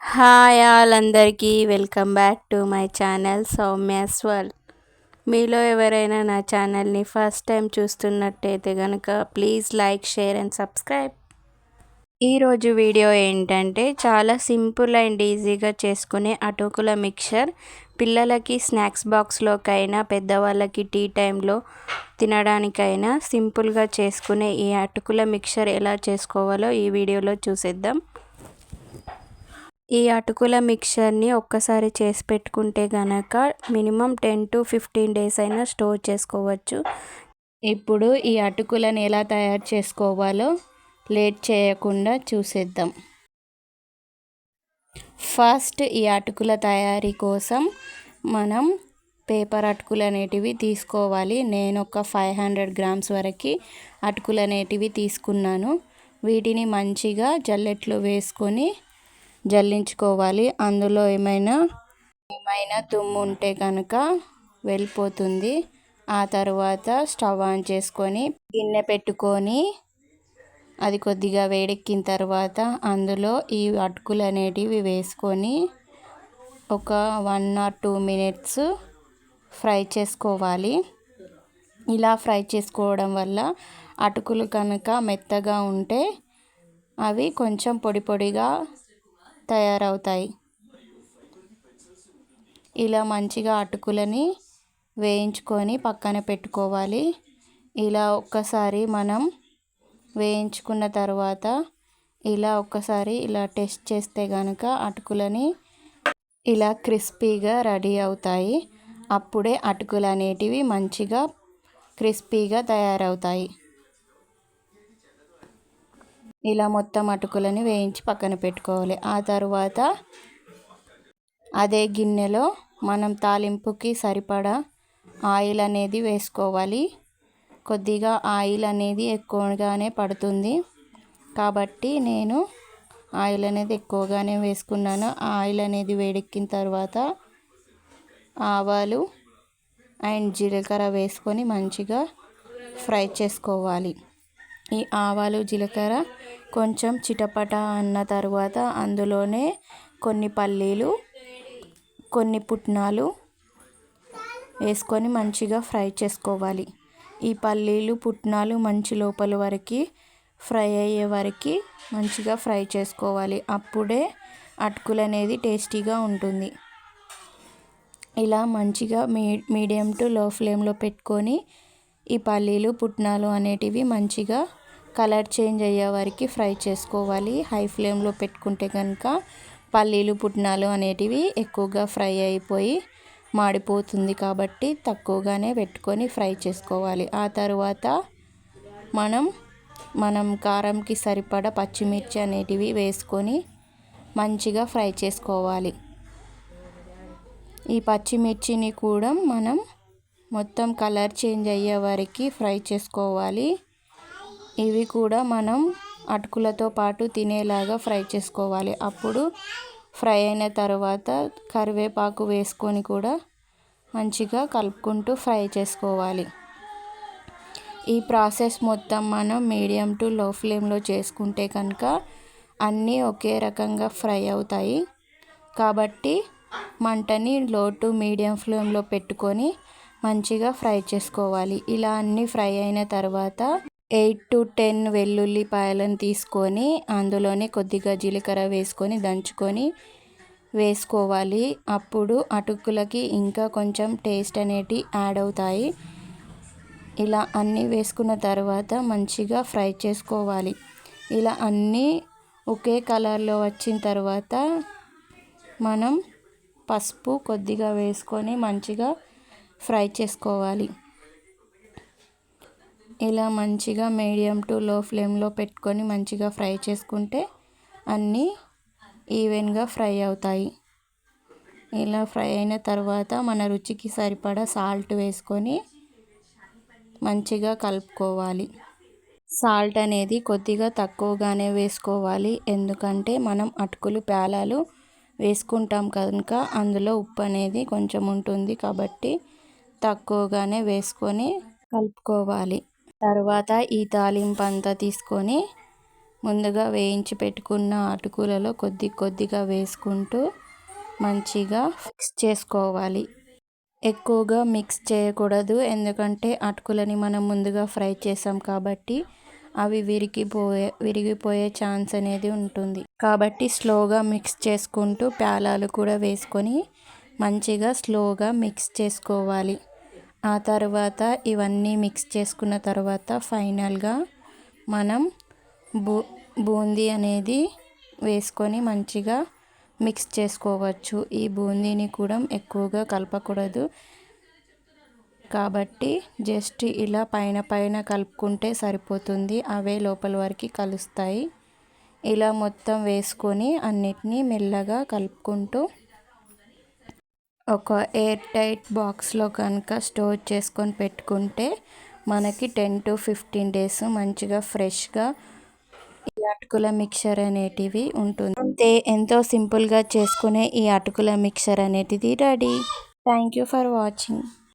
Hi all అందరికీ welcome back to my channel Soumya's world మీలో ఎవరైనా నా ఛానల్ని ఫస్ట్ టైం చూస్తున్నట్టయితే కనుక please like share and subscribe. ఈరోజు వీడియో ఏంటంటే చాలా సింపుల్ అండ్ ఈజీగా చేసుకునే అటుకుల మిక్చర్. పిల్లలకి స్నాక్స్ బాక్స్లోకైనా పెద్దవాళ్ళకి టీ టైంలో తినడానికైనా సింపుల్గా చేసుకునే ఈ అటుకుల మిక్చర్ ఎలా చేసుకోవాలో ఈ వీడియోలో చూసేద్దాం. ఈ అటుకుల మిక్చర్ని ఒక్కసారి చేసి పెట్టుకుంటే కనుక minimum ten to fifteen days అయినా స్టోర్ చేసుకోవచ్చు. ఇప్పుడు ఈ అటుకులను ఎలా తయారు చేసుకోవాలో లేట్ చేయకుండా చూసేద్దాం. ఫస్ట్ ఈ అటుకుల తయారీ కోసం మనం పేపర్ అటుకులు అనేటివి తీసుకోవాలి. నేను ఒక ఫైవ్ హండ్రెడ్ గ్రామ్స్ వరకు అటుకులు అనేటివి తీసుకున్నాను. వీటిని మంచిగా జల్లెట్లో వేసుకొని జల్లించుకోవాలి. అందులో ఏమైనా ఏమైనా తుమ్ము ఉంటే కనుక వెళ్ళిపోతుంది. ఆ తర్వాత స్టవ్ ఆన్ చేసుకొని గిన్నె పెట్టుకొని అది కొద్దిగా వేడెక్కిన తర్వాత అందులో ఈ అటుకులు అనేటివి వేసుకొని ఒక one or two minutes fry చేసుకోవాలి. ఇలా ఫ్రై చేసుకోవడం వల్ల అటుకులు కనుక మెత్తగా ఉంటే అవి కొంచెం పొడి పొడిగా తయారవుతాయి. ఇలా మంచిగా అటుకులని వేయించుకొని పక్కన పెట్టుకోవాలి. ఇలా ఒక్కసారి మనం వేయించుకున్న తర్వాత ఇలా ఒక్కసారి ఇలా టెస్ట్ చేస్తే కనుక అటుకులని ఇలా క్రిస్పీగా రెడీ అవుతాయి. అప్పుడే అటుకులు అనేటివి మంచిగా క్రిస్పీగా తయారవుతాయి. ఇలా మొత్తం అటుకులని వేయించి పక్కన పెట్టుకోవాలి. ఆ తర్వాత అదే గిన్నెలో మనం తాలింపుకి సరిపడా ఆయిల్ అనేది వేసుకోవాలి. కొద్దిగా ఆయిల్ అనేది ఎక్కువగానే పడుతుంది. కాబట్టి నేను ఆయిల్ అనేది ఎక్కువగానే వేసుకున్నాను. ఆయిల్ అనేది వేడెక్కిన తర్వాత ఆవాలు అండ్ జీలకర్ర వేసుకొని మంచిగా ఫ్రై చేసుకోవాలి. ఈ ఆవాలు జీలకర్ర కొంచెం చిటపట అన్న తర్వాత అందులోనే కొన్ని పల్లీలు కొన్ని పుట్నాలు వేసుకొని మంచిగా ఫ్రై చేసుకోవాలి. ఈ పల్లీలు పుట్నాలు మంచి లోపల వరకు ఫ్రై అయ్యే వరకు మంచిగా ఫ్రై చేసుకోవాలి. అప్పుడే అటుకులు అనేది టేస్టీగా ఉంటుంది. ఇలా మంచిగా మీ మీడియం టు లో ఫ్లేమ్లో పెట్టుకొని ఈ పల్లీలు పుట్నాలు అనేటివి మంచిగా కలర్ చేంజ్ అయ్యే వరకు ఫ్రై చేసుకోవాలి. హై ఫ్లేమ్లో పెట్టుకుంటే కనుక పల్లీలు పుట్నాలు అనేటివి ఎక్కువగా ఫ్రై అయిపోయి మాడిపోతుంది కాబట్టి తక్కువగానే పెట్టుకొని ఫ్రై చేసుకోవాలి. ఆ తర్వాత మనం మనం కారంకి సరిపడ పచ్చిమిర్చి అనేటివి వేసుకొని మంచిగా ఫ్రై చేసుకోవాలి. ఈ పచ్చిమిర్చిని కూడా మనం మొత్తం కలర్ చేంజ్ అయ్యే వరకు ఫ్రై చేసుకోవాలి. ఇవి కూడా మనం అటుకులతో పాటు తినేలాగా ఫ్రై చేసుకోవాలి. అప్పుడు ఫ్రై అయిన తర్వాత కరివేపాకు వేసుకొని కూడా మంచిగా కలుపుకుంటూ ఫ్రై చేసుకోవాలి. ఈ ప్రాసెస్ మొత్తం మనం మీడియం టు లో ఫ్లేమ్లో చేసుకుంటే కనుక అన్నీ ఒకే రకంగా ఫ్రై అవుతాయి. కాబట్టి మంటని లో టు మీడియం ఫ్లేమ్లో పెట్టుకొని మంచిగా ఫ్రై చేసుకోవాలి. ఇలా అన్నీ ఫ్రై అయిన తర్వాత ఎయిట్ టు టెన్ వెల్లుల్లిపాయలను తీసుకొని అందులోనే కొద్దిగా జీలకర్ర వేసుకొని దంచుకొని వేసుకోవాలి. అప్పుడు అటుకులకి ఇంకా కొంచెం టేస్ట్ అనేటి యాడ్ అవుతాయి. ఇలా అన్నీ వేసుకున్న తర్వాత మంచిగా ఫ్రై చేసుకోవాలి. ఇలా అన్నీ ఒకే కలర్లో వచ్చిన తర్వాత మనం పసుపు కొద్దిగా వేసుకొని మంచిగా ఫ్రై చేసుకోవాలి. ఇలా మంచిగా మీడియం టు లో ఫ్లేమ్లో పెట్టుకొని మంచిగా ఫ్రై చేసుకుంటే అన్నీ ఈవెన్గా ఫ్రై అవుతాయి. ఇలా ఫ్రై అయిన తర్వాత మన రుచికి సరిపడా సాల్ట్ వేసుకొని మంచిగా కలుపుకోవాలి. సాల్ట్ అనేది కొద్దిగా తక్కువగానే వేసుకోవాలి. ఎందుకంటే మనం అటుకులు పేలాలు వేసుకుంటాం కనుక అందులో ఉప్పు అనేది కొంచెం ఉంటుంది కాబట్టి తక్కువగానే వేసుకొని కలుపుకోవాలి. తర్వాత ఈ తాలింపు అంతా తీసుకొని ముందుగా వేయించి పెట్టుకున్న అటుకులలో కొద్ది కొద్దిగా వేసుకుంటూ మంచిగా మిక్స్ చేసుకోవాలి. ఎక్కువగా మిక్స్ చేయకూడదు ఎందుకంటే అటుకులని మనం ముందుగా ఫ్రై చేసాం కాబట్టి అవి విరిగిపోయే విరిగిపోయే ఛాన్స్ అనేది ఉంటుంది. కాబట్టి స్లోగా మిక్స్ చేసుకుంటూ ప్యాలాలు కూడా వేసుకొని మంచిగా స్లోగా మిక్స్ చేసుకోవాలి. ఆ తర్వాత ఇవన్నీ మిక్స్ చేసుకున్న తర్వాత ఫైనల్గా మనం బూ బూందీ అనేది వేసుకొని మంచిగా మిక్స్ చేసుకోవచ్చు. ఈ బూందీని కూడా ఎక్కువగా కలపకూడదు. కాబట్టి జస్ట్ ఇలా పైన పైన కలుపుకుంటే సరిపోతుంది. అవే లోపల వరకు కలుస్తాయి. ఇలా మొత్తం వేసుకొని అన్నిటినీ మెల్లగా కలుపుకుంటూ ఒక ఎయిర్ టైట్ బాక్స్లో కనుక స్టోర్ చేసుకొని పెట్టుకుంటే మనకి టెన్ టు ఫిఫ్టీన్ డేస్ మంచిగా ఫ్రెష్గా ఈ అటుకుల మిక్చర్ అనేటివి ఉంటుంది. అంతే ఎంతో సింపుల్గా చేసుకునే ఈ అటుకుల మిక్చర్ అనేటిది ready. Thank you for watching.